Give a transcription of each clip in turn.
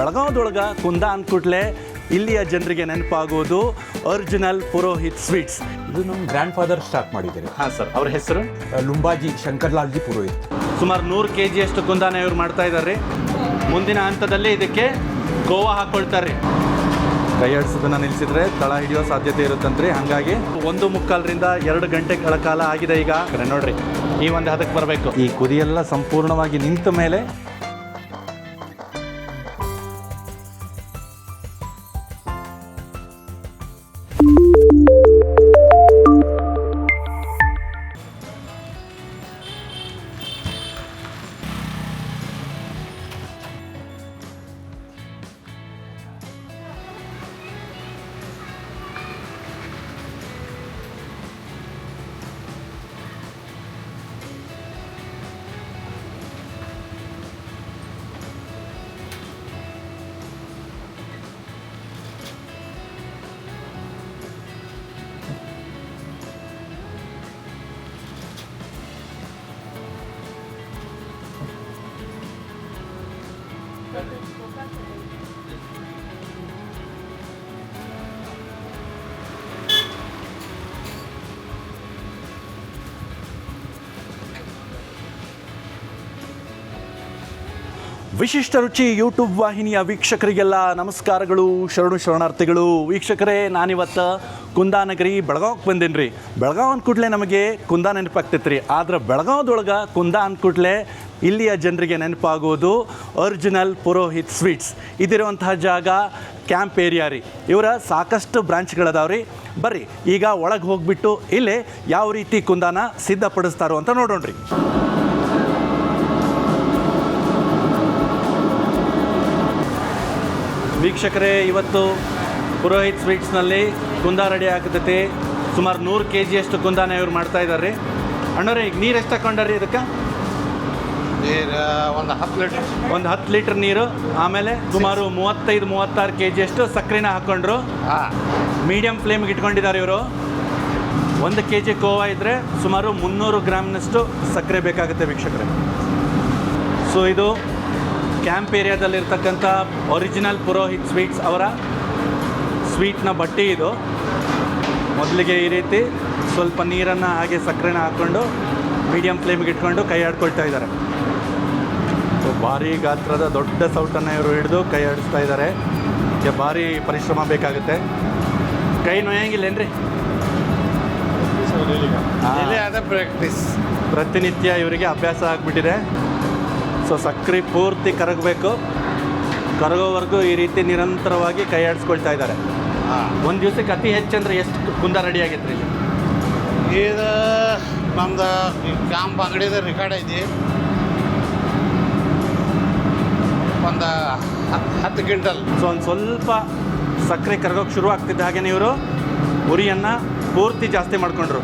ಬೆಳಗಾವದೊಳಗೆ ಕುಂದ ಅಂದ್ಕೂಟ್ಲೆ ಇಲ್ಲಿಯ ಜನರಿಗೆ ನೆನಪಾಗೋದು ಒರಿಜಿನಲ್ ಪುರೋಹಿತ್ ಸ್ವೀಟ್ಸ್. ಇದು ನಮ್ಮ ಗ್ರ್ಯಾಂಡ್ ಫಾದರ್ ಸ್ಟಾರ್ಟ್ ಮಾಡಿದ್ದಾರೆ. ಹಾಂ ಸರ್. ಅವ್ರ ಹೆಸರು? ಲುಂಬಾಜಿ ಶಂಕರ್ಲಾಲ್ಜಿ ಪುರೋಹಿತ್. ಸುಮಾರು ನೂರು ಕೆ ಜಿಯಷ್ಟು ಕುಂದಾನ ಇವ್ರು ಮಾಡ್ತಾ ಇದ್ದಾರೆ ಮುಂದಿನ ಹಂತದಲ್ಲಿ ಇದಕ್ಕೆ ಗೋವಾ ಹಾಕೊಳ್ತಾರೆ. ಕೈ ಆಡಿಸೋದನ್ನ ನಿಲ್ಲಿಸಿದ್ರೆ ತಳ ಹಿಡಿಯೋ ಸಾಧ್ಯತೆ ಇರುತ್ತಂತ್ರಿ. ಹಾಗಾಗಿ ಒಂದು ಮುಕ್ಕಾಲರಿಂದ ಎರಡು ಗಂಟೆಗಳ ಕಾಲ ಆಗಿದೆ ಈಗ. ನೋಡ್ರಿ ಈ ಒಂದು ಹದಕ್ಕೆ ಬರಬೇಕು. ಈ ಕುದಿಯೆಲ್ಲ ಸಂಪೂರ್ಣವಾಗಿ ನಿಂತ ಮೇಲೆ ವಿಶಿಷ್ಟ ರುಚಿ ಯೂಟ್ಯೂಬ್ ವಾಹಿನಿಯ ವೀಕ್ಷಕರಿಗೆಲ್ಲ ನಮಸ್ಕಾರಗಳು, ಶರಣು ಶರಣಾರ್ಥಿಗಳು. ವೀಕ್ಷಕರೇ, ನಾನಿವತ್ತು ಕುಂದಾನಗರಿ ಬೆಳಗಾವ್ಗೆ ಬಂದೇನಿ ರೀ ಬೆಳಗಾವ್ ಅಂದ್ಕೂಡ್ಲೆ ನಮಗೆ ಕುಂದ ನೆನಪಾಗ್ತೈತೆ ರೀ ಆದ್ರೆ ಬೆಳಗಾವ್ದೊಳಗೆ ಕುಂದ ಅಂದ್ಕೂಡ್ಲೆ ಇಲ್ಲಿಯ ಜನರಿಗೆ ನೆನಪಾಗೋದು ಒರಿಜಿನಲ್ ಪುರೋಹಿತ್ ಸ್ವೀಟ್ಸ್. ಇದಿರುವಂತಹ ಜಾಗ ಕ್ಯಾಂಪ್ ಏರಿಯಾ ರೀ. ಇವರ ಸಾಕಷ್ಟು ಬ್ರಾಂಚ್ಗಳದಾವ ರೀ ಬರ್ರಿ, ಈಗ ಒಳಗೆ ಹೋಗ್ಬಿಟ್ಟು ಇಲ್ಲೇ ಯಾವ ರೀತಿ ಕುಂದಾನ ಸಿದ್ಧಪಡಿಸ್ತಾರೋ ಅಂತ ನೋಡೋಣ ವೀಕ್ಷಕರೇ ಇವತ್ತು ಪುರೋಹಿತ್ ಸ್ವೀಟ್ಸ್ನಲ್ಲಿ ಕುಂದ ರೆಡಿ ಆಗ್ತೈತಿ. ಸುಮಾರು ನೂರು ಕೆ ಜಿಯಷ್ಟು ಕುಂದಾನೆ ಇವ್ರು ಮಾಡ್ತಾ ಇದ್ದಾರೆ ರೀ ಅಣ್ಣವ್ರೆ ಈಗ ನೀರು ಎಷ್ಟು ತಗೊಂಡ್ರಿ ಇದಕ್ಕೆ? ನೀರು ಒಂದು ಹತ್ತು ಲೀಟ್ರ್. ಒಂದು ಹತ್ತು ಲೀಟ್ರ್ ನೀರು. ಆಮೇಲೆ ಸುಮಾರು ಮೂವತ್ತೈದು ಮೂವತ್ತಾರು ಕೆ ಜಿಯಷ್ಟು ಸಕ್ಕರೆನ ಹಾಕ್ಕೊಂಡ್ರು ಮೀಡಿಯಮ್ ಮೀಡಿಯಂ ಫ್ಲೇಮ್ಗೆ ಇಟ್ಕೊಂಡಿದ್ದಾರೆ ಇವರು. ಒಂದು ಕೆ ಜಿ ಕೋವಾ ಇದ್ದರೆ ಸುಮಾರು ಮುನ್ನೂರು ಗ್ರಾಮ್ನಷ್ಟು ಸಕ್ಕರೆ ಬೇಕಾಗುತ್ತೆ ವೀಕ್ಷಕರೇ. ಸೊ ಇದು ಕ್ಯಾಂಪ್ ಏರಿಯಾದಲ್ಲಿರ್ತಕ್ಕಂಥ ಒರಿಜಿನಲ್ ಪುರೋಹಿತ್ ಸ್ವೀಟ್ಸ್ ಅವರ ಸ್ವೀಟ್ನ ಬಟ್ಟೆ ಇದು. ಮೊದಲಿಗೆ ಈ ರೀತಿ ಸ್ವಲ್ಪ ನೀರನ್ನು ಹಾಗೆ ಸಕ್ಕರೆನ ಹಾಕ್ಕೊಂಡು ಮೀಡಿಯಂ ಫ್ಲೇಮಿಗೆ ಇಟ್ಕೊಂಡು ಕೈ ಆಡ್ಕೊಳ್ತಾ ಇದ್ದಾರೆ. ಭಾರಿ ಗಾತ್ರದ ದೊಡ್ಡ ಸೌಟನ್ನು ಇವರು ಹಿಡಿದು ಕೈ ಆಡಿಸ್ತಾ ಇದ್ದಾರೆ. ಇದಕ್ಕೆ ಭಾರಿ ಪರಿಶ್ರಮ ಬೇಕಾಗುತ್ತೆ. ಕೈ ನೋಯಂಗಿಲ್ಲೇನ್ರಿ? ಪ್ರಾಕ್ಟೀಸ್ ಪ್ರತಿನಿತ್ಯ ಇವರಿಗೆ ಅಭ್ಯಾಸ ಆಗಿಬಿಟ್ಟಿದೆ. ಸೊ ಸಕ್ಕರೆ ಪೂರ್ತಿ ಕರಗಬೇಕು. ಕರಗೋವರೆಗೂ ಈ ರೀತಿ ನಿರಂತರವಾಗಿ ಕೈ ಆಡಿಸ್ಕೊಳ್ತಾ ಇದ್ದಾರೆ. ಹಾಂ. ಒಂದು ದಿವಸಕ್ಕೆ ಅತಿ ಹೆಚ್ಚಂದ್ರೆ ಎಷ್ಟು ಕುಂದ ರೆಡಿ ಆಗೈತ್ರಿ ಇದು ನಮ್ದು ಕ್ಯಾಂಪ್ ಅಂಗಡಿದ ರೆಕಾರ್ಡ್ ಐತಿ. ಒಂದು ಹತ್ತು ಹತ್ತು ಕ್ವಿಂಟಲ್. ಸೊ ಒಂದು ಸ್ವಲ್ಪ ಸಕ್ಕರೆ ಕರಗೋಕೆ ಶುರು ಆಗ್ತಿದ್ದ ಹಾಗೆ ಇವರು ಉರಿಯನ್ನು ಪೂರ್ತಿ ಜಾಸ್ತಿ ಮಾಡಿಕೊಂಡ್ರು.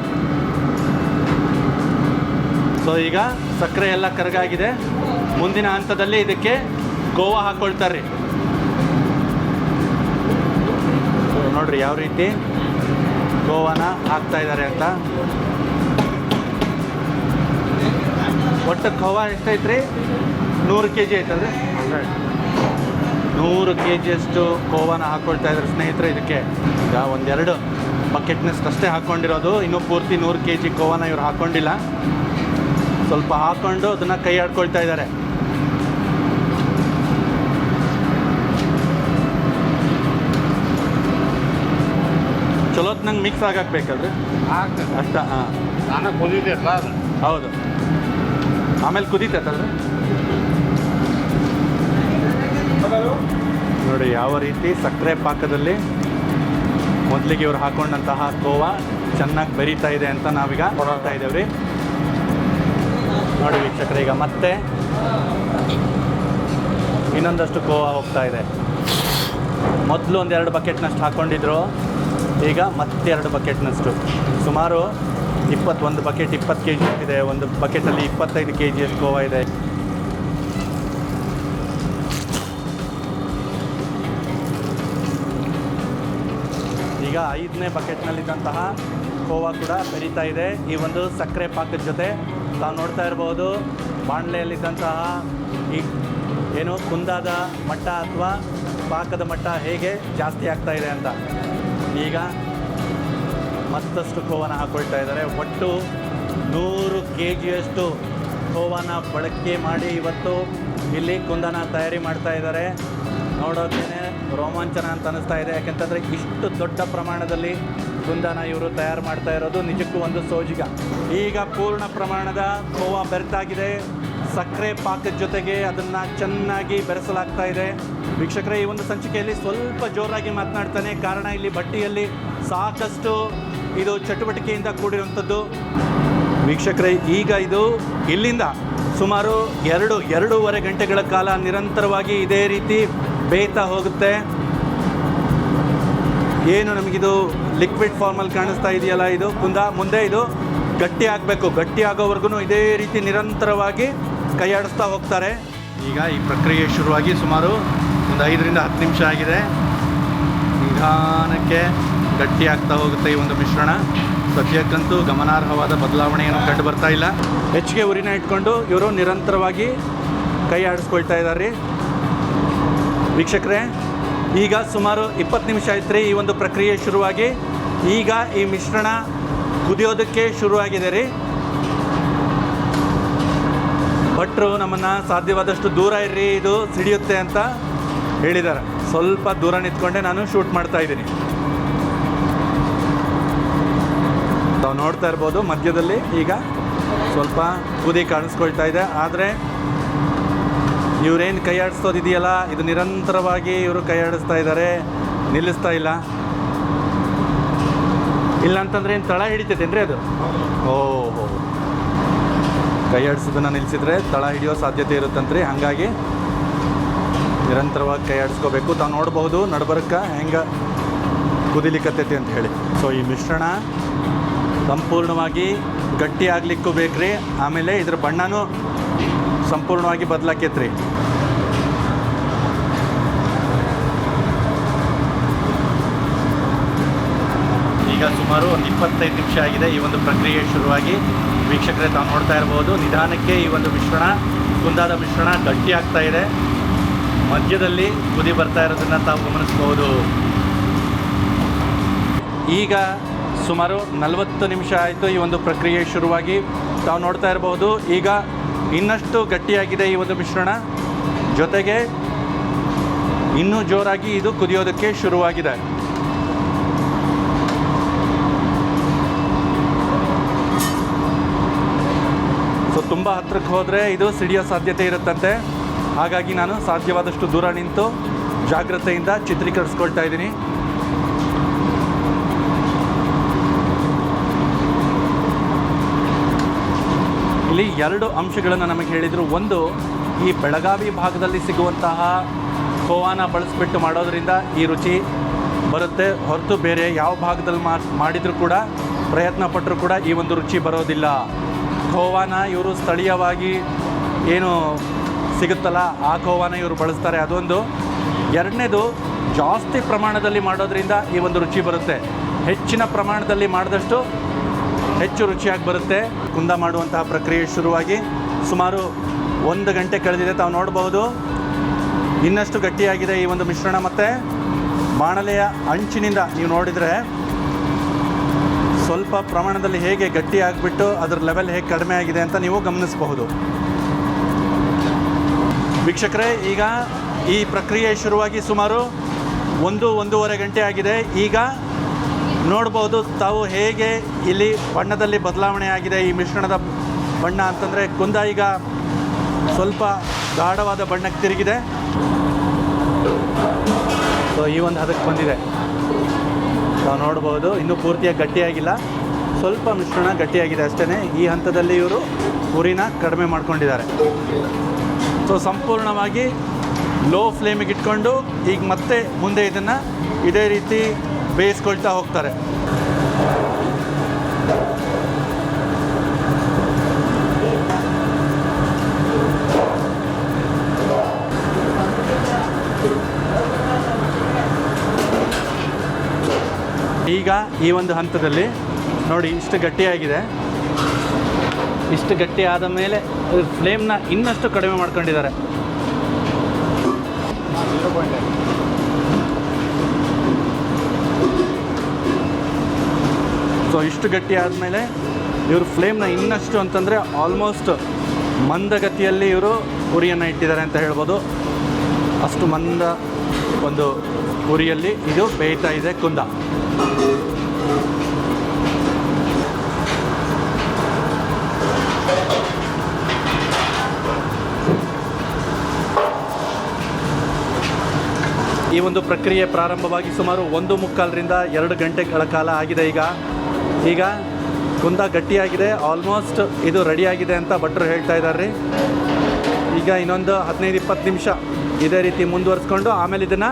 ಸೊ ಈಗ ಸಕ್ಕರೆ ಎಲ್ಲ ಕರಗಾಗಿದೆ. ಮುಂದಿನ ಹಂತದಲ್ಲಿ ಇದಕ್ಕೆ ಗೋವಾ ಹಾಕ್ಕೊಳ್ತಾರೆ ನೋಡ್ರಿ ಯಾವ ರೀತಿ ಗೋವಾನ ಹಾಕ್ತಾ ಇದ್ದಾರೆ ಅಂತ. ಒಟ್ಟು ಖೋವಾ ಎಷ್ಟೈತ್ರಿ? ನೂರು ಕೆ ಜಿ ಐತಲ್ರಿ? ನೂರು ಕೆ ಜಿಯಷ್ಟು ಕೋವಾನ ಹಾಕ್ಕೊಳ್ತಾ ಇದ್ದಾರೆ ಸ್ನೇಹಿತರೆ ಇದಕ್ಕೆ. ಈಗ ಒಂದೆರಡು ಬಕೆಟ್ನಷ್ಟು ಅಷ್ಟೇ ಹಾಕ್ಕೊಂಡಿರೋದು ಇನ್ನೂ ಪೂರ್ತಿ ನೂರು ಕೆ ಜಿ ಕೋವಾನ ಇವ್ರು ಹಾಕ್ಕೊಂಡಿಲ್ಲ ಸ್ವಲ್ಪ ಹಾಕ್ಕೊಂಡು ಅದನ್ನು ಕೈ ಆಡ್ಕೊಳ್ತಾ ಇದ್ದಾರೆ. ಚಲೋತ್ನಂಗೆ ಮಿಕ್ಸ್ ಆಗಾಕ್ಬೇಕಲ್ರಿ? ಆಗ್ತದೆ. ಅಷ್ಟ ಹಾಂ. ನಾನು ಅದು. ಹೌದು. ಆಮೇಲೆ ಕುದೀತೈತಲ್ರಿ? ನೋಡಿ ಯಾವ ರೀತಿ ಸಕ್ಕರೆ ಪಾಕದಲ್ಲಿ ಮೊದಲಿಗೆ ಇವ್ರು ಹಾಕೊಂಡಂತಹ ಕೋವಾ ಚೆನ್ನಾಗಿ ಬರೀತಾ ಇದೆ ಅಂತ ನಾವೀಗ ನೋಡ್ತಾ ಇದ್ದೇವೆ ರೀ ನೋಡಿ ವೀಕ್ಷಕರೇ ಈಗ ಮತ್ತೆ ಇನ್ನೊಂದಷ್ಟು ಕೋವಾ ಹೋಗ್ತಾ ಇದೆ. ಮೊದಲು ಒಂದೆರಡು ಬಕೆಟ್ನಷ್ಟು ಹಾಕ್ಕೊಂಡಿದ್ರು ಈಗ ಮತ್ತೆ ಎರಡು ಬಕೆಟ್ನಷ್ಟು. ಸುಮಾರು ಇಪ್ಪತ್ತೊಂದು ಬಕೆಟ್ ಇಪ್ಪತ್ತು ಕೆ ಜಿ ಇದೆ. ಒಂದು ಬಕೆಟಲ್ಲಿ ಇಪ್ಪತ್ತೈದು ಕೆ ಜಿಯಷ್ಟು ಗೋವಾ ಇದೆ. ಈಗ ಐದನೇ ಬಕೆಟ್ನಲ್ಲಿದ್ದಂತಹ ಕೋವಾ ಕೂಡ ಬೆರೀತಾ ಇದೆ. ಈ ಒಂದು ಸಕ್ಕರೆ ಪಾಕದ ಜೊತೆ ತಾವು ನೋಡ್ತಾ ಇರ್ಬೋದು, ಬಾಣಲೆಯಲ್ಲಿದ್ದಂತಹ ಈ ಏನು ಕುಂದಾದ ಮಟ್ಟ ಅಥವಾ ಪಾಕದ ಮಟ್ಟ ಹೇಗೆ ಜಾಸ್ತಿ ಆಗ್ತಾ ಇದೆ ಅಂತ. ಈಗ ಮತ್ತಷ್ಟು ಖೋವಾನ ಹಾಕೊಳ್ತಾ ಇದ್ದಾರೆ. ಒಟ್ಟು ನೂರು ಕೆ ಜಿಯಷ್ಟು ಖೋವಾನ ಬಳಕೆ ಮಾಡಿ ಇವತ್ತು ಇಲ್ಲಿ ಕುಂದನ ತಯಾರಿ ಮಾಡ್ತಾ ಇದ್ದಾರೆ. ನೋಡೋದೇನೆ ರೋಮಾಂಚನ ಅಂತ ಅನಿಸ್ತಾ ಇದೆ. ಯಾಕೆಂತಂದರೆ ಇಷ್ಟು ದೊಡ್ಡ ಪ್ರಮಾಣದಲ್ಲಿ ಕುಂದನ ಇವರು ತಯಾರು ಮಾಡ್ತಾ ಇರೋದು ನಿಜಕ್ಕೂ ಒಂದು ಸೋಜಿಗ. ಈಗ ಪೂರ್ಣ ಪ್ರಮಾಣದ ಖೋವಾ ಬೆರೆತಾಗಿದೆ. ಸಕ್ಕರೆ ಪಾಕದ ಜೊತೆಗೆ ಅದನ್ನು ಚೆನ್ನಾಗಿ ಬೆರೆಸಲಾಗ್ತಾ ಇದೆ. ವೀಕ್ಷಕರೇ, ಈ ಒಂದು ಸಂಚಿಕೆಯಲ್ಲಿ ಸ್ವಲ್ಪ ಜೋರಾಗಿ ಮಾತನಾಡ್ತಾನೆ. ಕಾರಣ ಇಲ್ಲಿ ಬಟ್ಟಿಯಲ್ಲಿ ಸಾಕಷ್ಟು ಇದು ಚಟುವಟಿಕೆಯಿಂದ ಕೂಡಿರುವಂಥದ್ದು. ವೀಕ್ಷಕರೇ, ಈಗ ಇದು ಇಲ್ಲಿಂದ ಸುಮಾರು ಎರಡು, ಎರಡೂವರೆ ಗಂಟೆಗಳ ಕಾಲ ನಿರಂತರವಾಗಿ ಇದೇ ರೀತಿ ಬೇಯ್ತಾ ಹೋಗುತ್ತೆ. ಏನು ನಮಗಿದು ಲಿಕ್ವಿಡ್ ಫಾರ್ಮಲ್ಲಿ ಕಾಣಿಸ್ತಾ ಇದೆಯಲ್ಲ ಇದು? ಕುಂದ, ಮುಂದೆ ಇದು ಗಟ್ಟಿ ಆಗಬೇಕು. ಗಟ್ಟಿ ಆಗೋವರೆಗೂ ಇದೇ ರೀತಿ ನಿರಂತರವಾಗಿ ಕೈಯಾಡಿಸ್ತಾ ಹೋಗ್ತಾರೆ. ಈಗ ಈ ಪ್ರಕ್ರಿಯೆ ಶುರುವಾಗಿ ಸುಮಾರು ಒಂದು ಐದರಿಂದ ಹತ್ತು ನಿಮಿಷ ಆಗಿದೆ. ನಿಧಾನಕ್ಕೆ ಗಟ್ಟಿಯಾಗ್ತಾ ಹೋಗುತ್ತೆ ಈ ಒಂದು ಮಿಶ್ರಣ. ಸದ್ಯಕ್ಕಂತೂ ಗಮನಾರ್ಹವಾದ ಬದಲಾವಣೆಯನ್ನು ಕಂಡು ಬರ್ತಾ ಇಲ್ಲ. ಹೆಚ್ಚಿಗೆ ಉರಿನ ಇಟ್ಕೊಂಡು ಇವರು ನಿರಂತರವಾಗಿ ಕೈ ಆಡಿಸ್ಕೊಳ್ತಾ ಇದ್ದಾರೆ ವೀಕ್ಷಕರೇ, ಈಗ ಸುಮಾರು ಇಪ್ಪತ್ತು ನಿಮಿಷ ಆಯ್ತು ರೀ ಈ ಒಂದು ಪ್ರಕ್ರಿಯೆ ಶುರುವಾಗಿ. ಈಗ ಈ ಮಿಶ್ರಣ ಕುದಿಯೋದಕ್ಕೆ ಶುರುವಾಗಿದೆ ರೀ. ಭಟ್ರು ನಮ್ಮನ್ನು ಸಾಧ್ಯವಾದಷ್ಟು ದೂರ ಇರ್ರಿ, ಇದು ಸಿಡಿಯುತ್ತೆ ಅಂತ. ಹೇಳಿದ್ದಾರೆ. ಸ್ವಲ್ಪ ದೂರ ನಿಂತ್ಕೊಂಡೆ ನಾನು ಶೂಟ್ ಮಾಡ್ತಾ ಇದ್ದೀನಿ. ತಾವು ನೋಡ್ತಾ ಇರ್ಬೋದು, ಮಧ್ಯದಲ್ಲಿ ಈಗ ಸ್ವಲ್ಪ ಕುದಿ ಕಾಣಿಸ್ಕೊಳ್ತಾ ಇದೆ. ಆದರೆ ಇವರೇನು ಕೈ ಆಡಿಸೋದಿದೆಯಲ್ಲ ಇದು ನಿರಂತರವಾಗಿ ಇವರು ಕೈ ಆಡಿಸ್ತಾ ಇದ್ದಾರೆ. ನಿಲ್ಲಿಸ್ತಾ ಇಲ್ಲ. ಇಲ್ಲ ಅಂತಂದ್ರೆ ಏನು ತಳ ಹಿಡಿತೈತೇನ್ರಿ ಅದು? ಓಹೋ. ಕೈ ಆಡಿಸೋದನ್ನು ನಿಲ್ಲಿಸಿದ್ರೆ ತಳ ಹಿಡಿಯೋ ಸಾಧ್ಯತೆ ಇರುತ್ತಂತ್ರಿ. ಹಾಗಾಗಿ ನಿರಂತರವಾಗಿ ಕೈ ಆಡಿಸ್ಕೋಬೇಕು. ತಾವು ನೋಡ್ಬೋದು ನಡ್ಬರ್ಕ ಹೆಂಗೆ ಕುದಿಲಿಕ್ಕತ್ತೈತಿ ಅಂತ ಹೇಳಿ. ಸೊ ಈ ಮಿಶ್ರಣ ಸಂಪೂರ್ಣವಾಗಿ ಗಟ್ಟಿ ಆಗ್ಲಿಕ್ಕೂ ಬೇಕ್ರಿ. ಆಮೇಲೆ ಇದ್ರ ಬಣ್ಣನೂ ಸಂಪೂರ್ಣವಾಗಿ ಬದಲಾಕೈತ್ರಿ. ಈಗ ಸುಮಾರು ಒಂದು ಇಪ್ಪತ್ತೈದು ನಿಮಿಷ ಆಗಿದೆ ಈ ಒಂದು ಪ್ರಕ್ರಿಯೆ ಶುರುವಾಗಿ. ವೀಕ್ಷಕರೇ, ತಾವು ನೋಡ್ತಾ ಇರ್ಬೋದು, ನಿಧಾನಕ್ಕೆ ಈ ಒಂದು ಮಿಶ್ರಣ, ಕುಂದಾದ ಮಿಶ್ರಣ ಗಟ್ಟಿ ಆಗ್ತಾ ಇದೆ. ಮಧ್ಯದಲ್ಲಿ ಕುದಿ ಬರ್ತಾ ಇರೋದನ್ನ ತಾವು ಗಮನಿಸ್ಬೋದು. ಈಗ ಸುಮಾರು ನಲವತ್ತು ನಿಮಿಷ ಆಯಿತು ಈ ಒಂದು ಪ್ರಕ್ರಿಯೆ ಶುರುವಾಗಿ. ತಾವು ನೋಡ್ತಾ ಇರಬಹುದು, ಈಗ ಇನ್ನಷ್ಟು ಗಟ್ಟಿಯಾಗಿದೆ ಈ ಒಂದು ಮಿಶ್ರಣ. ಜೊತೆಗೆ ಇನ್ನೂ ಜೋರಾಗಿ ಇದು ಕುದಿಯೋದಕ್ಕೆ ಶುರುವಾಗಿದೆ. ಸೊ, ತುಂಬ ಹತ್ರಕ್ಕೆ ಹೋದರೆ ಇದು ಸಿಡಿಯೋ ಸಾಧ್ಯತೆ ಇರುತ್ತಂತೆ. ಹಾಗಾಗಿ ನಾನು ಸಾಧ್ಯವಾದಷ್ಟು ದೂರ ನಿಂತು ಜಾಗ್ರತೆಯಿಂದ ಚಿತ್ರೀಕರಿಸ್ಕೊಳ್ತಾ ಇದ್ದೀನಿ. ಇಲ್ಲಿ ಎರಡು ಅಂಶಗಳನ್ನು ನಮಗೆ ಹೇಳಿದರು. ಒಂದು, ಈ ಬೆಳಗಾವಿ ಭಾಗದಲ್ಲಿ ಸಿಗುವಂತಹ ಖೋವಾನ ಬಳಸಿಬಿಟ್ಟು ಮಾಡೋದರಿಂದ ಈ ರುಚಿ ಬರುತ್ತೆ. ಹೊರತು ಬೇರೆ ಯಾವ ಭಾಗದಲ್ಲಿ ಮಾಡಿದರೂ ಕೂಡ, ಪ್ರಯತ್ನ ಪಟ್ಟರೂ ಕೂಡ ಈ ಒಂದು ರುಚಿ ಬರೋದಿಲ್ಲ. ಖೋವಾನ ಇವರು ಸ್ಥಳೀಯವಾಗಿ ಏನು ಸಿಗುತ್ತಲ್ಲ? ಆ ಖೋವಾನ ಇವರು ಬಳಸ್ತಾರೆ. ಅದೊಂದು. ಎರಡನೇದು, ಜಾಸ್ತಿ ಪ್ರಮಾಣದಲ್ಲಿ ಮಾಡೋದ್ರಿಂದ ಈ ಒಂದು ರುಚಿ ಬರುತ್ತೆ. ಹೆಚ್ಚಿನ ಪ್ರಮಾಣದಲ್ಲಿ ಮಾಡಿದಷ್ಟು ಹೆಚ್ಚು ರುಚಿಯಾಗಿ ಬರುತ್ತೆ. ಕುಂದ ಮಾಡುವಂತಹ ಪ್ರಕ್ರಿಯೆ ಶುರುವಾಗಿ ಸುಮಾರು ಒಂದು ಗಂಟೆ ಕಳೆದಿದೆ. ತಾವು ನೋಡಬಹುದು ಇನ್ನಷ್ಟು ಗಟ್ಟಿಯಾಗಿದೆ ಈ ಒಂದು ಮಿಶ್ರಣ. ಮತ್ತು ಬಾಣಲೆಯ ಅಂಚಿನಿಂದ ನೀವು ನೋಡಿದರೆ ಸ್ವಲ್ಪ ಪ್ರಮಾಣದಲ್ಲಿ ಹೇಗೆ ಗಟ್ಟಿ ಆಗಿಬಿಟ್ಟು ಅದರ ಲೆವೆಲ್ ಹೇಗೆ ಕಡಿಮೆ ಆಗಿದೆ ಅಂತ ನೀವು ಗಮನಿಸಬಹುದು. ವೀಕ್ಷಕರೇ, ಈಗ ಈ ಪ್ರಕ್ರಿಯೆ ಶುರುವಾಗಿ ಸುಮಾರು ಒಂದು, ಒಂದೂವರೆ ಗಂಟೆ ಆಗಿದೆ. ಈಗ ನೋಡ್ಬೋದು ತಾವು ಹೇಗೆ ಇಲ್ಲಿ ಬಣ್ಣದಲ್ಲಿ ಬದಲಾವಣೆ ಆಗಿದೆ. ಈ ಮಿಶ್ರಣದ ಬಣ್ಣ ಅಂತಂದರೆ ಕುಂದ ಈಗ ಸ್ವಲ್ಪ ಗಾಢವಾದ ಬಣ್ಣಕ್ಕೆ ತಿರುಗಿದೆ. ಸೊ ಈ ಒಂದು ಹದಕ್ಕೆ ಬಂದಿದೆ. ನಾವು ನೋಡ್ಬೋದು, ಇನ್ನೂ ಪೂರ್ತಿಯಾಗಿ ಗಟ್ಟಿಯಾಗಿಲ್ಲ. ಸ್ವಲ್ಪ ಮಿಶ್ರಣ ಗಟ್ಟಿಯಾಗಿದೆ ಅಷ್ಟೇ ಈ ಹಂತದಲ್ಲಿ ಇವರು ಉರಿನ ಕಡಿಮೆ ಮಾಡ್ಕೊಂಡಿದ್ದಾರೆ. ಸೊ ಸಂಪೂರ್ಣವಾಗಿ ಲೋ ಫ್ಲೇಮಿಗೆ ಇಟ್ಕೊಂಡು ಈಗ ಮತ್ತೆ ಮುಂದೆ ಇದನ್ನು ಇದೇ ರೀತಿ ಬೇಯಿಸ್ಕೊಳ್ತಾ ಹೋಗ್ತಾರೆ. ಈಗ ಈ ಒಂದು ಹಂತದಲ್ಲಿ ನೋಡಿ ಇಷ್ಟು ಗಟ್ಟಿಯಾಗಿದೆ. ಇಷ್ಟು ಗಟ್ಟಿ ಆದ ಮೇಲೆ ಫ್ಲೇಮ್ನ ಇನ್ನಷ್ಟು ಕಡಿಮೆ ಮಾಡ್ಕೊಂಡಿದ್ದಾರೆ. ಸೊ ಇಷ್ಟು ಗಟ್ಟಿ ಆದಮೇಲೆ ಇವರು ಫ್ಲೇಮ್ನ ಇನ್ನಷ್ಟು ಅಂತಂದರೆ ಆಲ್ಮೋಸ್ಟ್ ಮಂದಗತಿಯಲ್ಲಿ ಇವರು ಉರಿಯನ್ನು ಇಟ್ಟಿದ್ದಾರೆ ಅಂತ ಹೇಳ್ಬೋದು. ಅಷ್ಟು ಮಂದ ಒಂದು ಉರಿಯಲ್ಲಿ ಇದು ಬೇಯ್ತಾ ಇದೆ ಕುಂದ. ಈ ಒಂದು ಪ್ರಕ್ರಿಯೆ ಪ್ರಾರಂಭವಾಗಿ ಸುಮಾರು ಒಂದು ಮುಕ್ಕಾಲರಿಂದ ಎರಡು ಗಂಟೆಗಳ ಕಾಲ ಆಗಿದೆ ಈಗ. ಈಗ ಕುಂದ ಗಟ್ಟಿಯಾಗಿದೆ ಆಲ್ಮೋಸ್ಟ್ ಇದು ರೆಡಿಯಾಗಿದೆ ಅಂತ ಭಟ್ರು ಹೇಳ್ತಾ ಇದ್ದಾರೆ ಈಗ ಇನ್ನೊಂದು ಹದಿನೈದು ಇಪ್ಪತ್ತು ನಿಮಿಷ ಇದೇ ರೀತಿ ಮುಂದುವರಿಸ್ಕೊಂಡು ಆಮೇಲೆ ಇದನ್ನು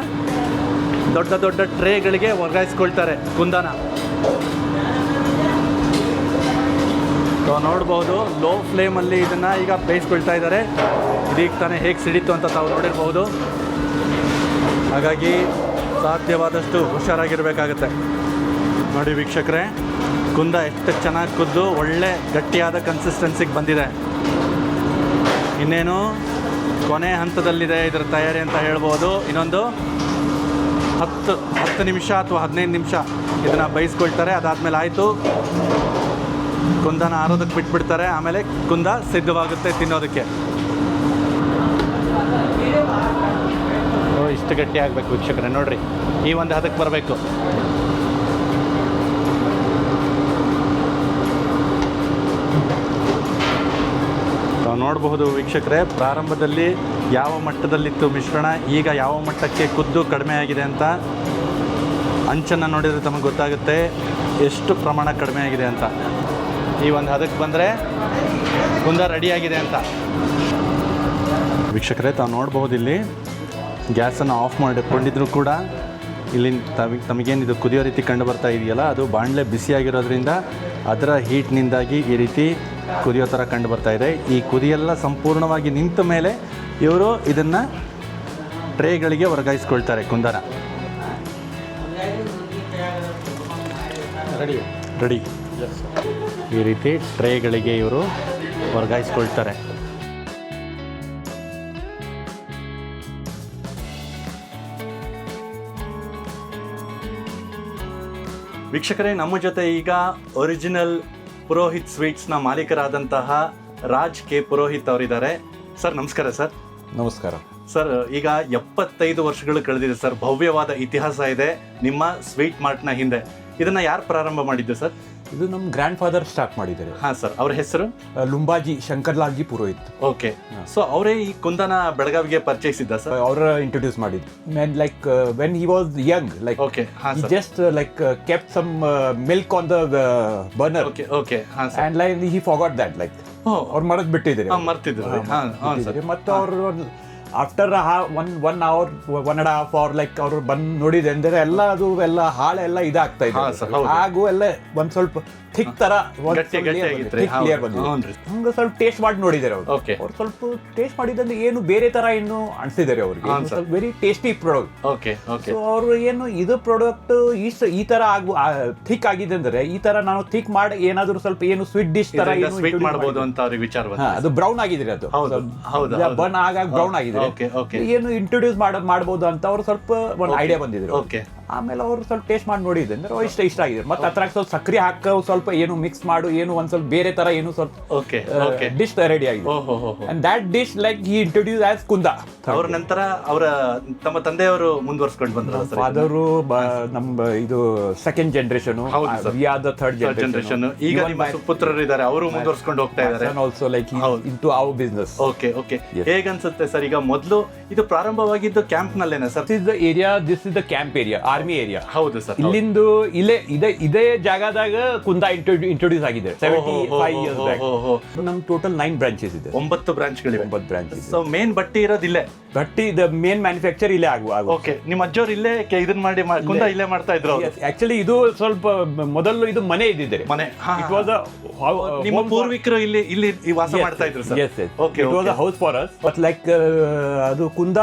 ದೊಡ್ಡ ದೊಡ್ಡ ಟ್ರೇಗಳಿಗೆ ವರ್ಗಾಯಿಸ್ಕೊಳ್ತಾರೆ ಕುಂದನ. ಸೊ ನೋಡ್ಬೋದು ಲೋ ಫ್ಲೇಮಲ್ಲಿ ಇದನ್ನು ಈಗ ಬೇಯಿಸ್ಕೊಳ್ತಾ ಇದ್ದಾರೆ ಇದೀಗ ತಾನೇ ಹೇಗೆ ಸಿಡಿತು ಅಂತ ತಾವು ನೋಡಿರ್ಬೋದು. ಹಾಗಾಗಿ ಸಾಧ್ಯವಾದಷ್ಟು ಹುಷಾರಾಗಿರಬೇಕಾಗತ್ತೆ. ನೋಡಿ ವೀಕ್ಷಕರೇ, ಕುಂದ ಎಷ್ಟು ಚೆನ್ನಾಗಿ ಕುದ್ದು ಒಳ್ಳೆ ಗಟ್ಟಿಯಾದ ಕನ್ಸಿಸ್ಟೆನ್ಸಿಗೆ ಬಂದಿದೆ. ಇನ್ನೇನು? ಕೊನೆ ಹಂತದಲ್ಲಿದೆ ಇದರ ತಯಾರಿ ಅಂತ ಹೇಳ್ಬೋದು. ಇನ್ನೊಂದು ಹತ್ತು ಹತ್ತು ನಿಮಿಷ ಅಥವಾ ಹದಿನೈದು ನಿಮಿಷ ಇದನ್ನು ಬೈಸ್ಕೊಳ್ತಾರೆ. ಅದಾದಮೇಲೆ ಆಯಿತು. ಕುಂದನ ಆರೋದಕ್ಕೆ ಬಿಟ್ಬಿಡ್ತಾರೆ. ಆಮೇಲೆ ಕುಂದ ಸಿದ್ಧವಾಗುತ್ತೆ ತಿನ್ನೋದಕ್ಕೆ. ಓ ಇಷ್ಟು ಗಟ್ಟಿ ಆಗಬೇಕು ವೀಕ್ಷಕರೇ, ನೋಡಿರಿ. ಈ ಒಂದು ಹದಕ್ಕೆ ಬರಬೇಕು. ನೋಡಬಹುದು ವೀಕ್ಷಕರೇ, ಪ್ರಾರಂಭದಲ್ಲಿ ಯಾವ ಮಟ್ಟದಲ್ಲಿತ್ತು ಮಿಶ್ರಣ? ಈಗ ಯಾವ ಮಟ್ಟಕ್ಕೆ ಕುದ್ದು ಕಡಿಮೆ ಆಗಿದೆ ಅಂತ ಅಂಚನ್ನು ನೋಡಿದರೆ ತಮಗೆ ಗೊತ್ತಾಗುತ್ತೆ. ಎಷ್ಟು ಪ್ರಮಾಣ ಕಡಿಮೆ ಆಗಿದೆ ಅಂತ. ಈ ಒಂದು ಹದಕ್ಕೆ ಬಂದರೆ ಕುಂದ ರೆಡಿಯಾಗಿದೆ ಅಂತ. ವೀಕ್ಷಕರೇ, ತಾವು ನೋಡ್ಬೋದು ಇಲ್ಲಿ ಗ್ಯಾಸನ್ನು ಆಫ್ ಮಾಡಿಕೊಂಡಿದ್ರು ಕೂಡ ಇಲ್ಲಿ ತಮಗೆ ತಮಗೇನಿದು ಕುದಿಯೋ ರೀತಿ ಕಂಡು ಬರ್ತಾ ಇದೆಯಲ್ಲ ಅದು ಬಾಣಲೆ ಬಿಸಿಯಾಗಿರೋದ್ರಿಂದ ಅದರ ಹೀಟ್ನಿಂದಾಗಿ ಈ ರೀತಿ ಕುದಿಯೋ ಥರ ಕಂಡು ಬರ್ತಾ ಇದೆ. ಈ ಕುದಿಯೆಲ್ಲ ಸಂಪೂರ್ಣವಾಗಿ ನಿಂತ ಮೇಲೆ ಇವರು ಇದನ್ನು ಟ್ರೇಗಳಿಗೆ ವರ್ಗಾಯಿಸ್ಕೊಳ್ತಾರೆ ಕುಂದನ. ರೆಡಿ? ರೆಡಿ. ಈ ರೀತಿ ಟ್ರೇಗಳಿಗೆ ಇವರು ವರ್ಗಾಯಿಸ್ಕೊಳ್ತಾರೆ. ವೀಕ್ಷಕರೇ ನಮ್ಮ ಜೊತೆ ಈಗ ಒರಿಜಿನಲ್ ಪುರೋಹಿತ್ ಸ್ವೀಟ್ಸ್ನ ಮಾಲೀಕರಾದಂತಹ ರಾಜ್ ಕೆ. ಪುರೋಹಿತ್ ಅವರಿದ್ದಾರೆ. ಸರ್ ನಮಸ್ಕಾರ ಸರ್. ನಮಸ್ಕಾರ. ಸರ್ ಈಗ ಎಪ್ಪತ್ತೈದು ವರ್ಷಗಳು ಕಳೆದಿದೆ ಸರ್. ಭವ್ಯವಾದ ಇತಿಹಾಸ ಇದೆ ನಿಮ್ಮ ಸ್ವೀಟ್ ಮಾರ್ಟ್ನ ಹಿಂದೆ. ಇದನ್ನು ಯಾರು ಪ್ರಾರಂಭ ಮಾಡಿದ್ದು ಸರ್? ಇದು ನಮ್ಮ ಗ್ರ್ಯಾಂಡ್ ಫಾದರ್ ಸ್ಟಾರ್ಟ್ ಮಾಡಿದ್ದಾರೆ. ಹಾ ಸರ್ ಅವ್ರ ಹೆಸರು? ಲುಂಬಾಜಿ ಶಂಕರ್ಲಾಲ್ಜಿ ಪುರೋಹಿತ್. ಓಕೆ ಸೊ ಅವರೇ ಈ ಕುಂದನ ಬೆಳಗಾವಿಗೆ ಪರಿಚಯಿಸಿದ್ದ ಸರ್ ಅವರ ಇಂಟ್ರೊಡ್ಯೂಸ್ ಮಾಡಿದ್ದು. Men like when he was young like okay just like kept some milk on the burner okay okay and like he forgot that like ಅವ್ರು ಮರದ್ ಬಿಟ್ಟಿದ್ದಾರೆ ಮರ್ತಿದ್ರು. ಮತ್ತು ಅವರು after one one hour one and half hour like ಅವರು ಬಂದು ನೋಡಿದೆ ಅಂದರೆ ಎಲ್ಲ ಅದು ಎಲ್ಲ ಹಾಳೆಲ್ಲ ಇದಾಗ್ತಾ ಇದೆ. ಹಾ, ಹಾಗೂ ಎಲ್ಲ ಒಂದ್ ಸ್ವಲ್ಪ ಥಿಕ್ ತರ ಗಟ್ಟಿ- ರೀ. ಹೌದು. ಬಂದಿದೆ. ಹಂಗ ಸ್ವಲ್ಪ ಟೇಸ್ಟ್ ಮಾಡಿ ನೋಡಿದ್ದಾರೆ ಅವರು Okay. ಅವ್ರು ಸ್ವಲ್ಪ ಟೇಸ್ಟ್ ಮಾಡಿದಂದ್ರೆ ಏನು ಬೇರೆ ತರ ಏನು ಅನ್ಸಿದ್ದಾರೆ ಅವ್ರಿಗೆ sir. Very tasty product okay okay so ಅವರು ಏನು ಇದು ಪ್ರಾಡಕ್ಟ್ ಈ ಈ ತರ ಆಗು ಥಿಕ್ ಆಗಿದೆ ಅಂದ್ರೆ ಈ ತರ ನಾನು ಥಿಕ್ ಮಾಡಿ ಏನಾದ್ರು ಸ್ವಲ್ಪ ಏನು ಸ್ವೀಟ್ ಡಿಶ್ ತರ ಏನು ಸ್ವೀಟ್ ಮಾಡಬಹುದು ಮಾಡಿದ್ರು. ಅಂತ ಅವ್ರಿಗೆ ವಿಚಾರ ಹಾ, ಬಂತು ಅದು ಬ್ರೌನ್ ಆಗಿದೆ ಅದು ಹೌದು, ಹೌದು, ಹೌದು. ಆಗ ಆಗಾಗ ಬ್ರೌನ್ ಆಗಿದೆ ಓಕೆ ಓಕೆ ಏನು ಇಂಟ್ರೊಡ್ಯೂಸ್ ಮಾಡ ಮಾಡಬಹುದು ಅಂತ ಅವ್ರು ಸ್ವಲ್ಪ ಒಂದು ಐಡಿಯಾ ಬಂದಿದ್ರು ಓಕೆ ಆಮೇಲೆ ಅವರು ಸ್ವಲ್ಪ ಟೇಸ್ಟ್ ಮಾಡಿ ನೋಡಿದ್ರೆ ಅಂದ್ರೆ ಇಷ್ಟ ಇಷ್ಟ ಆಗಿದೆ. ಮತ್ತೆ ಅದ್ರಾಗ ಸ್ವಲ್ಪ ಸಕ್ಕರೆ ಹಾಕ ಸ್ವಲ್ಪ ಏನು ಮಿಕ್ಸ್ ಮಾಡು ಏನು ಒಂದ್ ಸ್ವಲ್ಪ ಬೇರೆ ತರ ಏನು ಸ್ವಲ್ಪ ಓಕೆ ಓಕೆ ಡಿಶ್ ರೆಡಿ ಆಗಿದೆ. And that dish like he introduce as kunda ಅವ್ರ ನಂತರ ಅವರ ತಮ್ಮ ತಂದೆಯವರು ಮುಂದುವರ್ಸ್ಕೊಂಡು ಬಂದ್ರು ಸರ್ ನಮ್ ನಮ್ಮ ಇದು second generation. We are the third generation ಈಗ ನಿಮ್ಮ ಪುತ್ರರು ಇದ್ದಾರೆ ಅವರು ಮುಂದುವರ್ಸ್ಕೊಂಡು ಹೋಗ್ತಾ ಇದ್ದಾರೆ. Also like. Into our business okay okay ಹೇಗನ್ಸುತ್ತೆ sir ಈಗ ಮೊದಲು ಇದು ಪ್ರಾರಂಭವಾಗಿದ್ದು camp ನಲ್ಲೇನಾ sir this is the area this is the camp area army area ಹೌದು ಸರ್ ಇಲ್ಲಿಂದು ಇಲ್ಲೇ ಇದೇ ಇದೇ ಜಾಗದಾಗ ಕುಂದ ಇಂಟ್ರೊಡ್ಯೂಸ್ ಆಗಿದೆ. ಸೆವೆಂಟಿ ಫೈವ್ ಇಯರ್ಸ್ ಬ್ಯಾಕ್ ನಮ್ ಟೋಟಲ್ ನೈನ್ ಬ್ರಾಂಚಸ್ ಇದೆ. ಒಂಬತ್ತು ಬ್ರಾಂಚ್ಗಳಿವೆ ಒಂಬತ್ತು ಬ್ರಾಂಚಸ್ ಸೊ ಮೇನ್ ಬಟ್ಟಿ ಇರೋದು ಇಲ್ಲೇ? ಬಟ್ಟಿ ದ ಮೇನ್ ಮ್ಯಾನುಫ್ಯಾಕ್ಚರ್ ಇಲ್ಲೇ ಆಗುವ ಓಕೆ ನಿಮ್ಮ ಅಜ್ಜೋರು ಇಲ್ಲೇ ಇದನ್ನ ಮಾಡಿ ಕುಂದ ಇಲ್ಲೇ ಮಾಡ್ತಾ ಇದ್ರು. ಆಕ್ಚುಲಿ ಇದು ಸ್ವಲ್ಪ ಮೊದಲು ಇದು ಮನೆ ಇದ್ದಿದ್ದಾರೆ ಮನೆ ಇಟ್. ವಾಸ್ ನಿಮ್ಮ ಪೂರ್ವಿಕರು ಇಲ್ಲಿ ಇಲ್ಲಿ ವಾಸ ಮಾಡ್ತಾ ಇದ್ರು sir yes yes okay it was a house for us but like ಅದು ಕುಂದ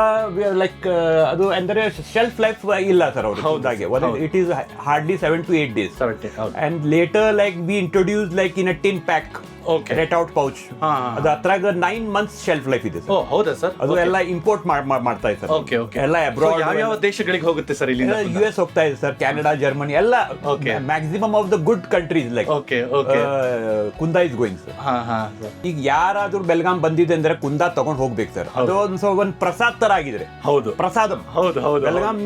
ಲೈಕ್ ಅದು ಅಂದರೆ ಶೆಲ್ಫ್ ಲೈಫ್ ಇಲ್ಲ ಸರ್ ಅವರು. ಹೌದು, ಕುಂದಾಗೆ ಹೌದು. It is hardly seven to eight days seventy ಹೌದು and later like we introduced like in a tin Okay. Retort pouch. ಅದು ಅದ್ರಾಗ ನೈನ್ ಮಂತ್ಸ್ ಶೆಲ್ಫ್ ಲೈಫ್ ಇದೆ ಓ ಹೌದಾ ಸರ್? ಅದು ಎಲ್ಲ ಇಂಪೋರ್ಟ್ ಮಾಡ್ತಾ ಇದ್ದಾರೆ ಓಕೆ ಓಕೆ ಎಲ್ಲ ಅಬ್ರಾಡ್ ಯಾವ ಯಾವ ದೇಶಗಳಿಗೆ ಹೋಗುತ್ತೆ ಸರ್ ಇಲ್ಲಿಂದ ಯು ಎಸ್ ಹೋಗ್ತಾ ಇದೆ ಸರ್ ಕೆನಡಾ ಜರ್ಮನಿ ಎಲ್ಲ okay maximum of the good countries like okay okay kunda is going sir ಈಗ ಯಾರಾದ್ರೂ ಬೆಲ್ಗಾಂ ಬಂದಿದೆ ಅಂದ್ರೆ ಕುಂದಾ ತಗೊಂಡ್ ಹೋಗ್ಬೇಕು ಸರ್ ಅದು ಒಂದು ಒಂದು ಪ್ರಸಾದ್ ತರ ಆಗಿದ್ರೆ ಹೌದು. ಪ್ರಸಾದಂ. ಹೌದು ಹೌದು ಬೆಲ್ಗಾಮ್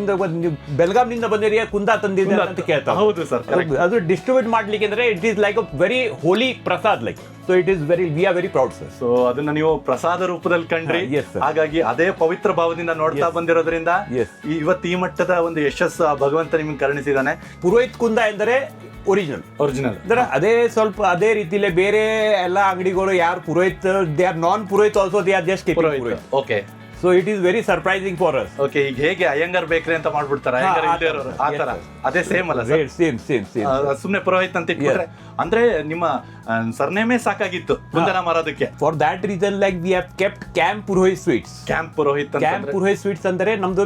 ಬಂದ್ನಿಂದ ಬಂದಿರಿ ಕುಂದಾ ತಂದಿದೆ ಅಂತ ಕೇಳ್ತಾರೆ ಹೌದು ಸರ್ ಅದು ಡಿಸ್ಟ್ರಿಬ್ಯೂಟ್ ಮಾಡ್ಲಿಕ್ಕೆ ಅಂದ್ರೆ it is like a very holy prasad like so it is very we are very proud sir so ಅದನ್ನ ನೀವು ಪ್ರಸಾದ ರೂಪದಲ್ಲಿ ಕಂಡ್ರಿ. ಹಾಗಾಗಿ ಅದೇ ಪವಿತ್ರ ಭಾವದಿಂದ ನೋಡ್ತಾ ಬಂದಿರೋದ್ರಿಂದ ಇವತ್ತು ಈ ಮಟ್ಟದ ಒಂದು ಯಶಸ್ಸು ಭಗವಂತ ನಿಮ್ಗೆ ಕರುಣಿಸಿದಾನೆ. ಪುರೋಹಿತ್ ಕುಂದ ಎಂದರೆ ಒರಿಜಿನಲ್ ಒರಿಜಿನಲ್ ಅಂದ್ರೆ ಅದೇ ಸ್ವಲ್ಪ ಅದೇ ರೀತಿಲೇ ಬೇರೆ ಎಲ್ಲ ಅಂಗಡಿಗಳು ಯಾರು Purohit they are non Purohit also they are just okay so it is very surprising for us okay ಈಗ ಹೇಗೆ ಅಯ್ಯಂಗಾರ್ ಬೇಕ್ರಿ ಅಂತ ಮಾಡ್ಬಿಡ್ತಾರೆ? ಅಯ್ಯಂಗಾರ್ ಇಲ್ದೇ. ಇರೋರು. ಆ ತರ. ಅದೇ ಸೇಮ್ ಅಲ್ಲ ಸರ್? ಸೇಮ್ ಸೇಮ್ ಸೇಮ್ ಸುಮ್ನೆ ಪುರೋಹಿತ್ ಅಂತ ಇಟ್ಬಿಟ್ರೆ ಅಂದ್ರೆ ನಿಮ್ಮ ಸರ್ನೇಮೇ ಸಾಕಾಗಿತ್ತು ಕುಂದನ ಮಾರೋದಕ್ಕೆ. For that reason like we have kept camp Purohit sweets camp Purohit camp ಅಂತಂದ್ರೆ ಪುರೋಹಿತ್ ಸ್ವೀಟ್ಸ್ ಅಂದ್ರೆ ನಮ್ದು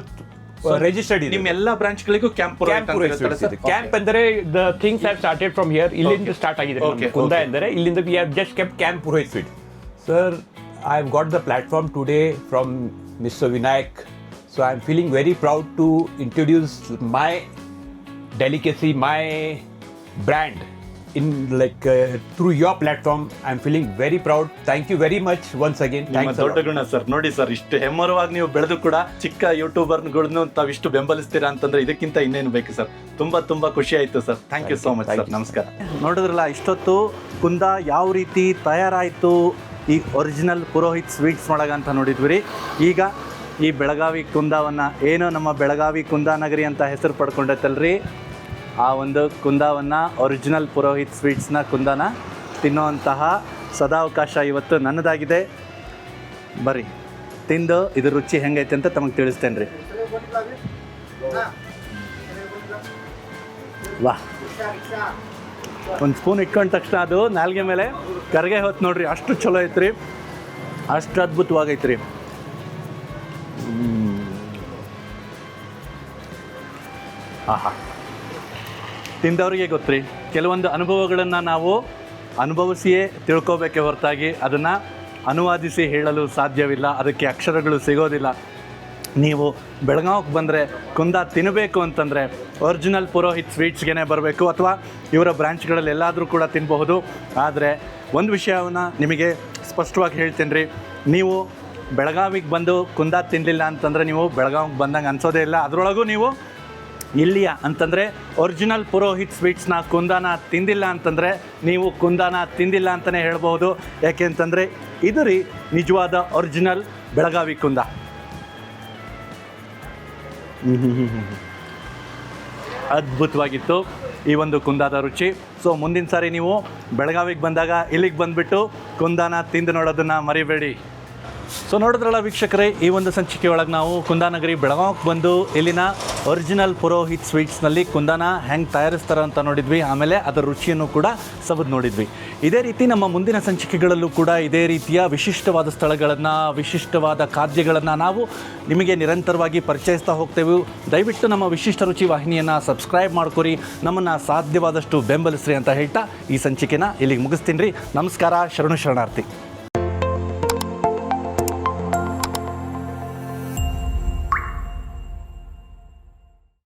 ರಿಜಿಸ್ಟರ್ಡ್ ಇದೆ. ನಿಮ್ಮ ಎಲ್ಲಾ ಬ್ರಾಂಚ್ ಗಳಿಗೂ ಕ್ಯಾಂಪ್ ಕ್ಯಾಂಪ್ ಪುರೋಹಿತ್ ಅಂತ sir? ಕ್ಯಾಂಪ್ ಅಂದ್ರೆ the things have started from here ಇಲ್ಲಿಂದ ಸ್ಟಾರ್ಟ್ ಆಗಿದೆ Okay, ನಮ್ದು ಕುಂದ okay. ಎಂದರೆ ಇಲ್ಲಿಂದ we have just kept camp Purohit sweet sir got the platform today from mister Vinayak so I am feeling very proud to introduce my delicacy, my brand in like uh, through your platform. I'm feeling very proud. Thank you very much once again. ನಿಮ್ಮ Thanks a ದೊಡ್ಡ ಗುಣ sir ನೋಡಿ sir ಇಷ್ಟು ಹೆಮ್ಮರವಾಗಿ ನೀವು ಬೆಳೆದು ಕೂಡ ಚಿಕ್ಕ ಯೂಟ್ಯೂಬರ್ಗಳನ್ನು ತಾವಿಷ್ಟು ಬೆಂಬಲಿಸ್ತೀರಾ ಅಂತಂದ್ರೆ ಇದಕ್ಕಿಂತ ಇನ್ನೇನು ಬೇಕು ಸರ್ ತುಂಬಾ ತುಂಬಾ ಖುಷಿ ಆಯ್ತು sir thank you so much Thank sir you. ನಮಸ್ಕಾರ ನೋಡಿದ್ರಲ್ಲ ಇಷ್ಟೊತ್ತು ಕುಂದ ಯಾವ ರೀತಿ ತಯಾರಾಯಿತು ಈ ಒರಿಜಿನಲ್ ಪುರೋಹಿತ್ ಸ್ವೀಟ್ಸ್ ಒಳಗೆ ಅಂತ ನೋಡಿದ್ವಿ ರೀ ಈಗ ಈ ಬೆಳಗಾವಿ ಕುಂದಾವನ್ನ ಏನು ನಮ್ಮ ಬೆಳಗಾವಿ ಕುಂದಾನಗರಿ ಅಂತ ಹೆಸರು ಪಡ್ಕೊಂಡೈತಲ್ರಿ. ಆ ಒಂದು ಕುಂದಾವನ್ನು ಒರಿಜಿನಲ್ ಪುರೋಹಿತ್ ಸ್ವೀಟ್ಸ್ನ ಕುಂದಾನ ತಿನ್ನುವಂತಹ ಸದಾವಕಾಶ ಇವತ್ತು ನನ್ನದಾಗಿದೆ. ಬರ್ರಿ ತಿಂದು ಇದು ರುಚಿ ಹೆಂಗೈತೆ ಅಂತ ತಮಗೆ ತಿಳಿಸ್ತೇನೆ ರೀ ವಾ ಒಂದು ಸ್ಪೂನ್ ಇಟ್ಕೊಂಡ ತಕ್ಷಣ ಅದು ನಾಲ್ಗೆ ಮೇಲೆ ಕರ್ಗೆ ಹೊತ್ತು ನೋಡ್ರಿ, ಅಷ್ಟು ಚಲೋ ಐತ್ರಿ. ಅಷ್ಟು ಅದ್ಭುತವಾಗೈತ್ರಿ. ಆಹಾ. ತಿಂದವರಿಗೆ ಗೊತ್ತ್ರಿ, ಕೆಲವೊಂದು ಅನುಭವಗಳನ್ನು ನಾವು ಅನುಭವಿಸಿಯೇ ತಿಳ್ಕೋಬೇಕೆ ಹೊರತಾಗಿ, ಅದನ್ನು ಅನುವಾದಿಸಿ ಹೇಳಲು ಸಾಧ್ಯವಿಲ್ಲ, ಅದಕ್ಕೆ ಅಕ್ಷರಗಳು ಸಿಗೋದಿಲ್ಲ. ನೀವು ಬೆಳಗಾವಿಗೆ ಬಂದರೆ ಕುಂದ ತಿನ್ನಬೇಕು ಅಂತಂದರೆ ಒರಿಜಿನಲ್ ಪುರೋಹಿತ್ ಸ್ವೀಟ್ಸ್ಗೆ ಬರಬೇಕು ಅಥವಾ ಇವರ ಬ್ರ್ಯಾಂಚ್ಗಳಲ್ಲಿ ಎಲ್ಲಾದರೂ ಕೂಡ ತಿನ್ನಬಹುದು ಆದರೆ ಒಂದು ವಿಷಯವನ್ನು ನಿಮಗೆ ಸ್ಪಷ್ಟವಾಗಿ ಹೇಳ್ತೀನಿ ರೀ ನೀವು ಬೆಳಗಾವಿಗೆ ಬಂದು ಕುಂದ ತಿನ್ನಲಿಲ್ಲ ಅಂತಂದರೆ ನೀವು ಬೆಳಗಾವಿಗೆ ಬಂದಂಗೆ ಅನ್ಸೋದೇ ಇಲ್ಲ. ಅದರೊಳಗೂ ನೀವು ಇಲ್ಲಿಯ ಅಂತಂದರೆ ಒರಿಜಿನಲ್ ಪುರೋಹಿತ್ ಸ್ವೀಟ್ಸ್ನ ಕುಂದಾನ ತಿಂದಿಲ್ಲ ಅಂತಂದರೆ ನೀವು ಕುಂದಾನ ತಿಂದಿಲ್ಲ ಅಂತಲೇ ಹೇಳ್ಬೋದು ಯಾಕೆ ಅಂತಂದರೆ ಇದು ರೀ ನಿಜವಾದ ಒರಿಜಿನಲ್ ಬೆಳಗಾವಿ ಕುಂದ. ಅದ್ಭುತವಾಗಿತ್ತು ಈ ಒಂದು ಕುಂದಾದ ರುಚಿ. ಸೊ ಮುಂದಿನ ಸಾರಿ ನೀವು ಬೆಳಗಾವಿಗೆ ಬಂದಾಗ ಇಲ್ಲಿಗೆ ಬಂದುಬಿಟ್ಟು ಕುಂದಾನ ತಿಂದು ನೋಡೋದನ್ನು ಮರಿಬೇಡಿ. ಸೊ ನೋಡಿದ್ರಲ್ಲ ವೀಕ್ಷಕರೇ, ಈ ಒಂದು ಸಂಚಿಕೆ ಒಳಗೆ ನಾವು ಕುಂದಾನಗರಿ ಬೆಳಗಾವಿಗೆ ಬಂದು ಇಲ್ಲಿನ ಒರಿಜಿನಲ್ ಪುರೋಹಿತ್ ಸ್ವೀಟ್ಸ್ನಲ್ಲಿ ಕುಂದಾನ ಹೆಂಗೆ ತಯಾರಿಸ್ತಾರೆ ಅಂತ ನೋಡಿದ್ವಿ. ಆಮೇಲೆ ಅದರ ರುಚಿಯನ್ನು ಕೂಡ ಸಬದ್ ನೋಡಿದ್ವಿ. ಇದೇ ರೀತಿ ನಮ್ಮ ಮುಂದಿನ ಸಂಚಿಕೆಗಳಲ್ಲೂ ಕೂಡ ಇದೇ ರೀತಿಯ ವಿಶಿಷ್ಟವಾದ ಸ್ಥಳಗಳನ್ನು, ವಿಶಿಷ್ಟವಾದ ಖಾದ್ಯಗಳನ್ನು ನಾವು ನಿಮಗೆ ನಿರಂತರವಾಗಿ ಪರಿಚಯಿಸ್ತಾ ಹೋಗ್ತೇವೆ. ದಯವಿಟ್ಟು ನಮ್ಮ ವಿಶಿಷ್ಟ ರುಚಿ ವಾಹಿನಿಯನ್ನು ಸಬ್ಸ್ಕ್ರೈಬ್ ಮಾಡ್ಕೊರಿ. ನಮ್ಮನ್ನು ಸಾಧ್ಯವಾದಷ್ಟು ಬೆಂಬಲಿಸ್ರಿ ಅಂತ ಹೇಳ್ತಾ ಈ ಸಂಚಿಕೆನ ಇಲ್ಲಿಗೆ ಮುಗಿಸ್ತೀನಿ ರೀ. ನಮಸ್ಕಾರ, ಶರಣು ಶರಣಾರ್ಥಿ.